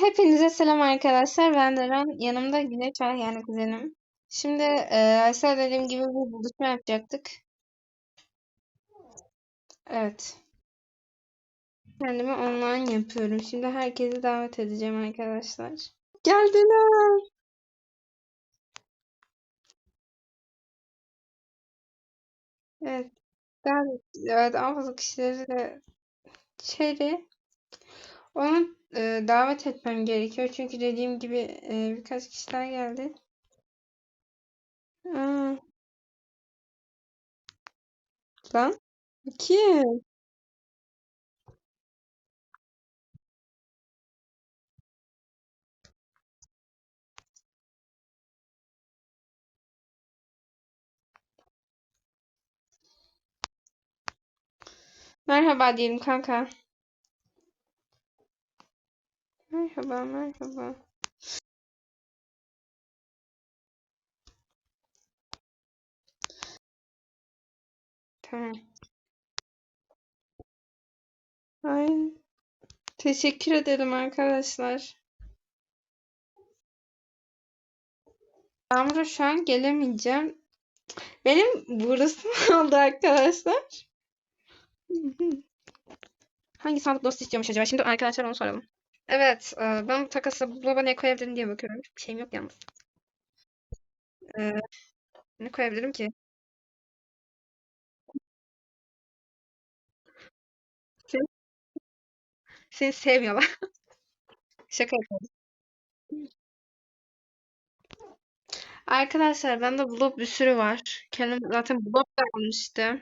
Hepinize selam arkadaşlar. Ben Deren. Yanımda Güneş var yani kuzenim. Şimdi e, Aysel dediğim gibi bir buluşma yapacaktık. Evet. Kendimi online yapıyorum. Şimdi herkesi davet edeceğim arkadaşlar. Geldiler. Evet. Daha, evet, daha fazla kişileri de şeydi. Onu e, davet etmem gerekiyor. Çünkü dediğim gibi e, birkaç kişiler geldi. Aa, lan. Kim? Merhaba diyelim kanka. Merhaba, merhaba. Tamam. Ay, teşekkür ederim arkadaşlar. Yağmur'a şu an gelemeyeceğim. Benim burası mı oldu arkadaşlar? Hangi sandık dostu istiyormuş acaba? Şimdi arkadaşlar onu soralım. Evet, e, ben bu takası buzdolabına ne koyabilirim diye bakıyorum. Bir şeyim yok yalnız. E, ne koyabilirim ki? Seni, seni sevmiyorlar. Şaka yapıyorum. Arkadaşlar bende blok bir sürü var. Kendim zaten blok da almıştım.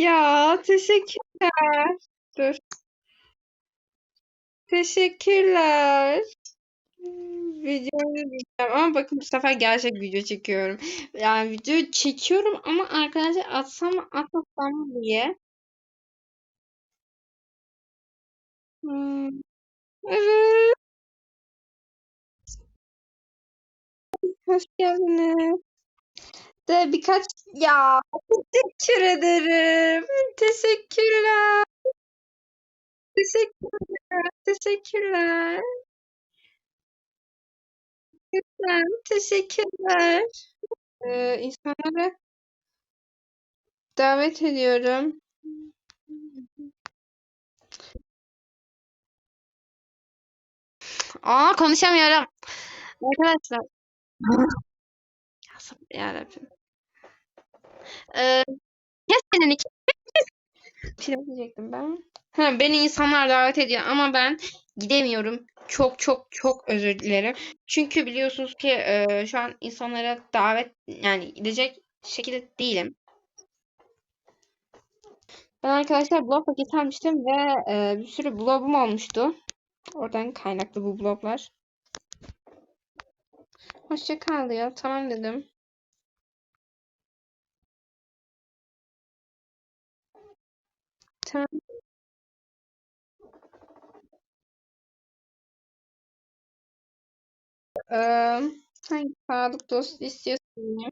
Ya teşekkürler. Dur. Teşekkürler. Videoyu izleyeceğim ama bakın bu sefer gerçek video çekiyorum. Yani video çekiyorum ama arkadaşlar atsam mı atmasam diye. Hmm, evet, hoş geldiniz. De birkaç ya teşekkür ederim. Teşekkürler. Teşekkürler. Teşekkürler. Lütfen. Teşekkürler. Ee, insanları davet ediyorum. Aa konuşamıyorum. Arkadaşlar. Ya yarabbim. Ee, ya senin iki film diyecektim ben. Ha, beni insanlar davet ediyor ama ben gidemiyorum. Çok çok çok özür dilerim. Çünkü biliyorsunuz ki e, şu an insanlara davet yani gidecek şekilde değilim. Ben arkadaşlar blog paketi ve e, bir sürü blogum olmuştu. Oradan kaynaklı bu bloglar. Hoşça kal diyor. Tamam dedim. Tamam. Ee, hangi sağlık dostu istiyorsun?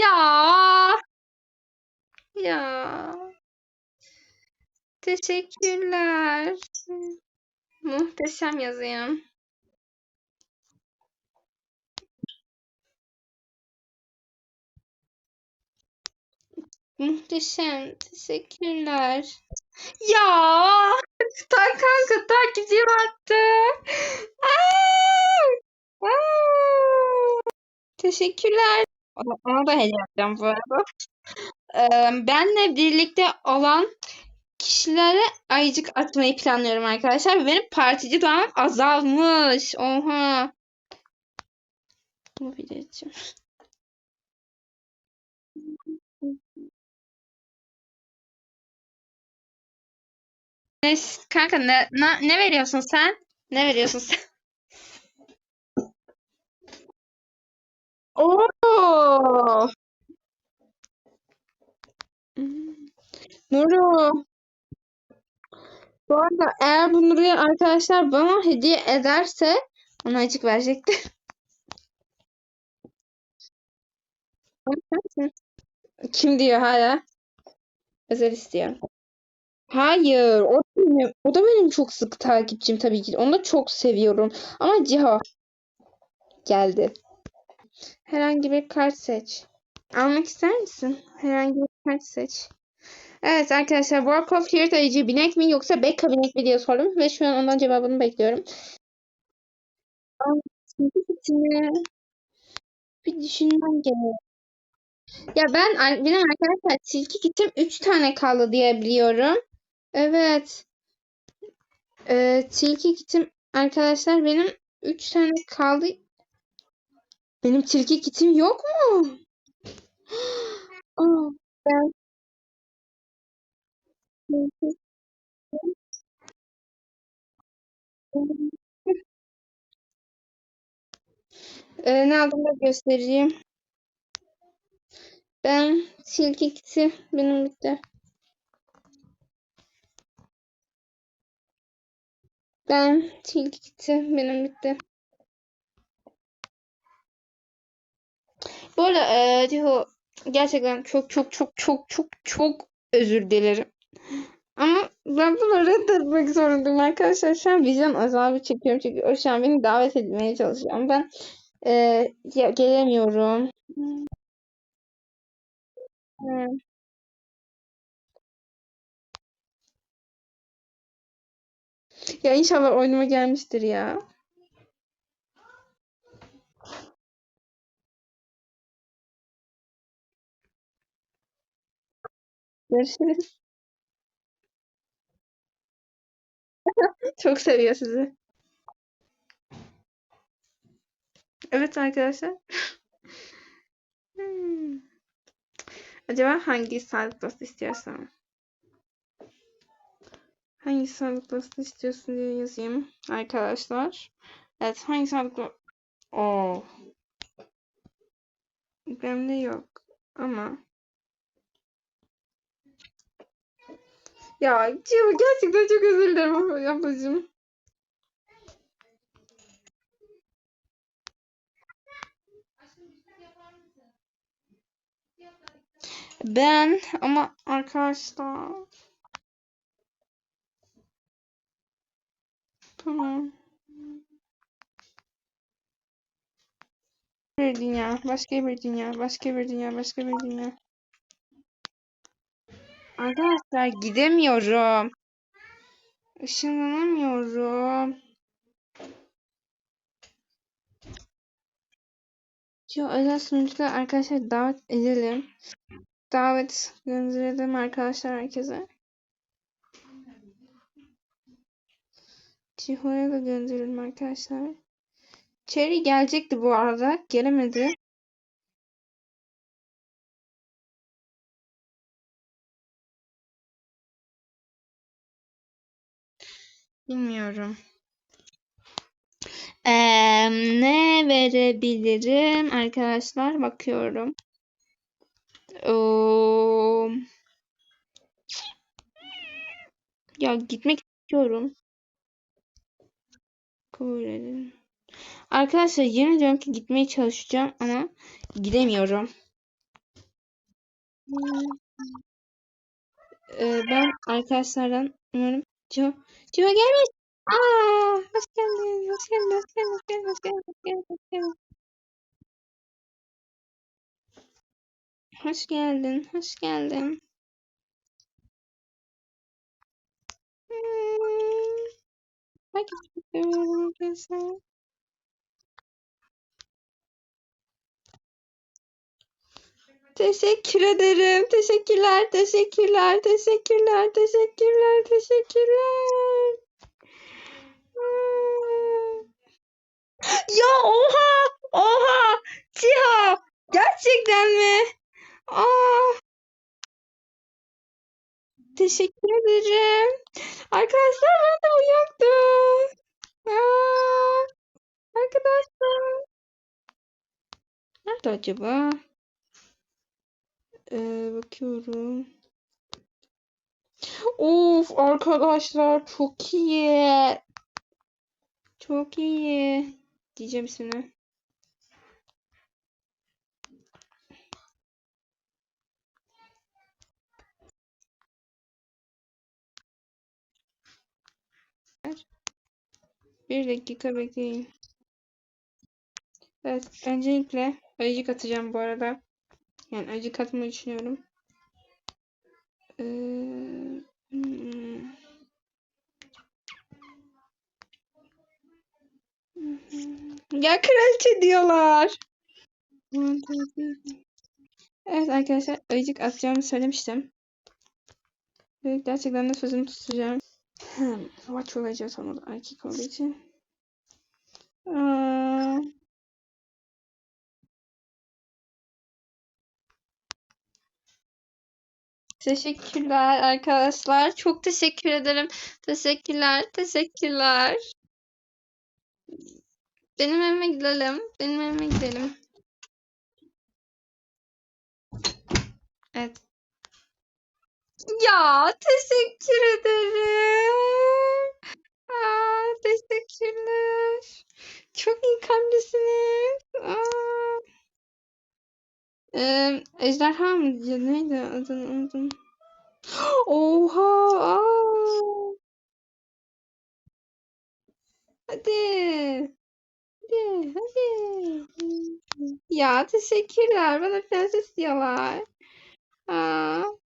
Ya ya teşekkürler. Muhteşem yazayım. Muhteşem. Teşekkürler. Ya tak kanka takipçim attı. Aa! Aa! Teşekkürler. Ona, da hediye yapacağım bu arada. Ee, benle birlikte olan kişilere ayıcık atmayı planlıyorum arkadaşlar. Benim partici doğam azalmış. Oha. Bu videocu. Ne, kanka ne, ne, ne veriyorsun sen? Ne veriyorsun sen? Oo. Nuru. Bu arada eğer bu Nuru'yu arkadaşlar bana hediye ederse ona açık verecektir. Kim diyor hala? Özel istiyor. Hayır, o da benim, o da benim çok sık takipçim tabii ki. Onu da çok seviyorum. Ama Ciha geldi. Herhangi bir kart seç. Almak ister misin? Herhangi bir kart seç. Evet arkadaşlar Work of Heritage binek mi yoksa Becca binek mi diye sordum ve şu an ondan cevabını bekliyorum. Bir düşünmem gerek. Ya ben benim arkadaşlar tilki kitim 3 tane kaldı diye biliyorum. Evet. Ee, tilki kitim arkadaşlar benim 3 tane kaldı. Benim tilki kitim yok mu? Aa, ben Ee, ne aldığımı da göstereyim. Ben tilki kiti benim bitti. Ben tilki kiti benim bitti. Bu arada e, Ciho gerçekten çok çok çok çok çok çok özür dilerim. Ama ben bunu reddetmek zorundayım arkadaşlar. Şu an vicdan azabı çekiyorum çünkü şu an beni davet etmeye çalışıyor. Ama ben e, gelemiyorum. Hmm. Ya inşallah oyunuma gelmiştir ya. Görüşürüz. Çok seviyor sizi. Evet arkadaşlar. Hmm. Acaba hangi sağlık dostu istiyorsam? Hangi sağlık dostu istiyorsun diye yazayım arkadaşlar. Evet hangi sağlık Oo. Bende yok ama ya Civo gerçekten çok özür dilerim ablacığım. Ben ama arkadaşlar tamam. Bir dünya, başka bir dünya, başka bir dünya, başka bir dünya. Arkadaşlar gidemiyorum. Işınlanamıyorum. Yo özel sunucuda arkadaşlar davet edelim. Davet gönderelim arkadaşlar herkese. Ciho'ya da gönderelim arkadaşlar. Cherry gelecekti bu arada. Gelemedi. Bilmiyorum. Ee, ne verebilirim arkadaşlar? Bakıyorum. Oo... Ya gitmek istiyorum. Kabul edin. Arkadaşlar yemin ediyorum ki gitmeye çalışacağım ama gidemiyorum. Ee, ben arkadaşlardan umarım Ciho, Ciho gelmiş. Aa, hoş geldin, hoş geldin, hoş geldin, hoş geldin, hoş geldin, hoş geldin, hoş geldin. Hoş geldin, hoş geldin. Hmm. Çok seviyorum arkadaşlar. Teşekkür ederim. Teşekkürler, teşekkürler, teşekkürler, teşekkürler, teşekkürler. Ya oha! Oha! Ciha! Gerçekten mi? Aa! Teşekkür ederim. Arkadaşlar ben de bu yoktu. Aa! Arkadaşlar. Nerede acaba? Ee, bakıyorum. Of arkadaşlar çok iyi. Çok iyi. Diyeceğim ismini. Bir dakika bekleyin. Evet, öncelikle ayıcık atacağım bu arada. Yani ayıcık atmayı düşünüyorum. Ee, hmm. Ya kraliçe diyorlar. Evet arkadaşlar ayıcık atacağımı söylemiştim. Gerçekten de sözümü tutacağım. Savaş olacağız ama erkek olduğu için. Aa, Teşekkürler arkadaşlar. Çok teşekkür ederim. Teşekkürler. Teşekkürler. Benim evime gidelim. Benim evime gidelim. Evet. Ya teşekkür ederim. Aa, teşekkürler. Çok iyi kalplisiniz. Ee, ejderha mı? diyor? Neydi adını unuttum. Oha. Aa. Hadi. Hadi. Hadi. Ya teşekkürler. Bana prenses diyorlar. Aa.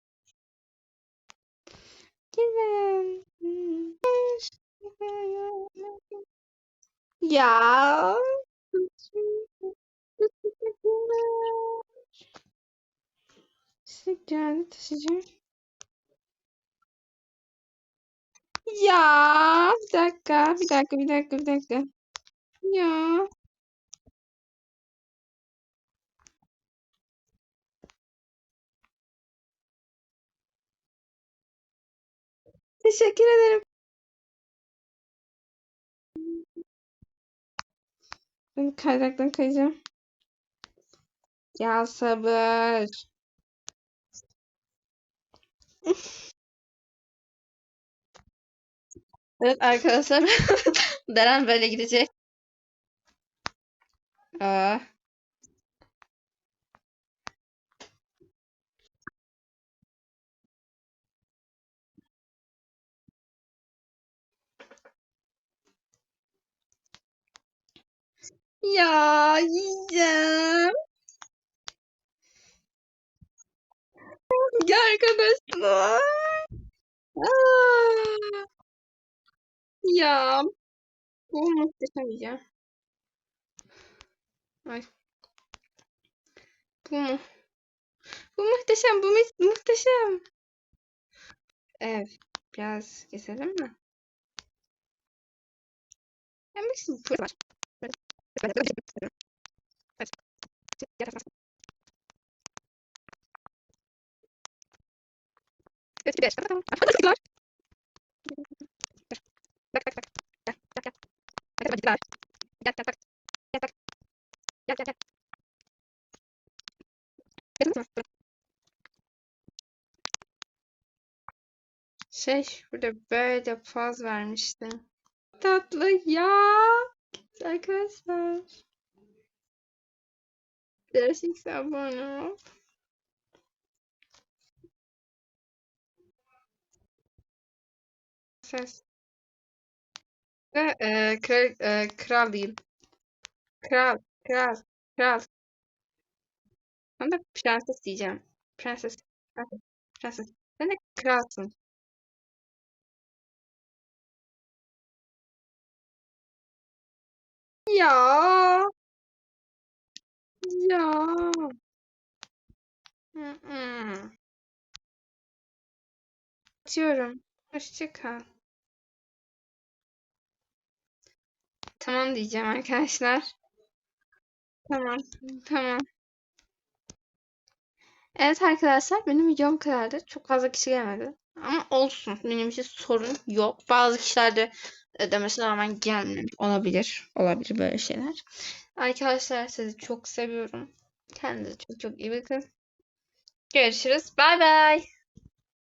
Ya. Teşekkürler. Taşıyacağım. Ya. Bir dakika. Bir dakika. Bir dakika. Bir dakika. Ya. Teşekkür ederim. Ben kaydıraktan kayacağım. Ya sabır. Evet arkadaşlar. Deren böyle gidecek. Aa. Ya yiyeceğim. Ya arkadaşlar. Aa. Ya bu muhteşem yiyeceğim. Ay. Bu mu? Bu muhteşem. Bu mu- muhteşem. Evet. Biraz keselim mi? Hem bir var. Şey burada böyle poz vermiştim. Tatlı ya. Arkadaşlar. Gerçekten abone ol. Ses. Ve e, kral, e, kral değil. Kral, kral, kral. Ben de prenses diyeceğim. Prenses, prenses, prenses. Sen de kralsın. Ya, ya. Hı hı. Atıyorum. Hoşça kal. Tamam diyeceğim arkadaşlar. Tamam, tamam. Evet arkadaşlar benim videom kadardı. Çok fazla kişi gelmedi. Ama olsun. Benim için sorun yok. Bazı kişiler de e, demesine rağmen gelmemiş olabilir. Olabilir böyle şeyler. Arkadaşlar sizi çok seviyorum. Kendinize çok çok iyi bakın. Görüşürüz. Bay bay.